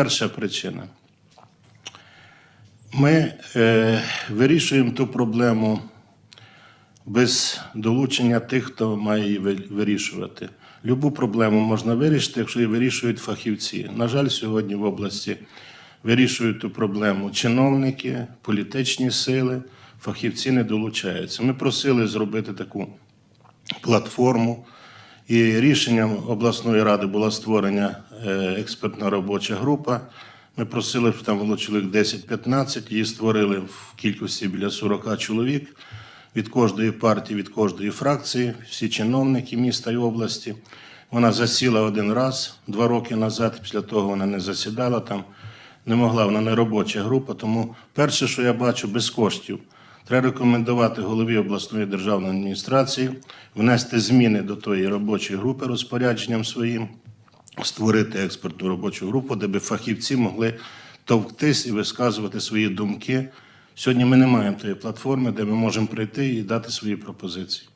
Перша причина. Ми е, вирішуємо ту проблему без долучення тих, хто має її вирішувати. Любу проблему можна вирішити, якщо її вирішують фахівці. На жаль, сьогодні в області вирішують ту проблему чиновники, політичні сили, фахівці не долучаються. Ми просили зробити таку платформу. І рішенням обласної ради була створена е, експертна робоча група. Ми просили, там було чоловік 10-15, її створили в кількості біля 40 чоловік від кожної партії, від кожної фракції, всі чиновники міста і області. Вона засіла один раз, два роки назад, після того вона не засідала там, не могла, вона не робоча група. Тому перше, що я бачу, без коштів. Треба рекомендувати голові обласної державної адміністрації внести зміни до тої робочої групи розпорядженням своїм, створити експертну робочу групу, де би фахівці могли товктись і висказувати свої думки. Сьогодні ми не маємо тої платформи, де ми можемо прийти і дати свої пропозиції.